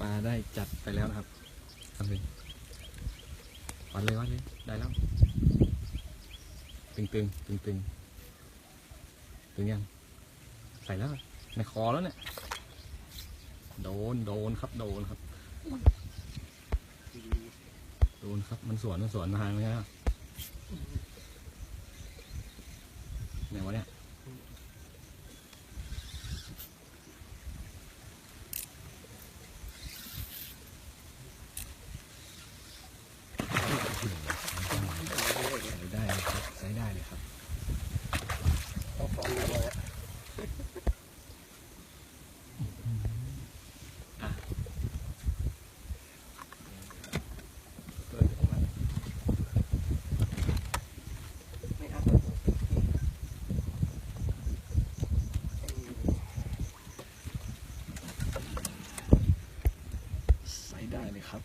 ปลาได้จัดไปแล้วนะครับทำเลยวัดเลยวัดเลยได้แล้ว ตึงตึงตึงตึงตึงยัง ใส่แล้วในคอแล้วเนี่ย โดนโดนครับโดนครับ โดนครับมันสวนมันสวนมาทางนี้ครับไหนวะเนี่ย ใช้ได้เลยครับใช้ได้เลยครับ ต้องสอนเลยอะอะใส่ได้เลยครับ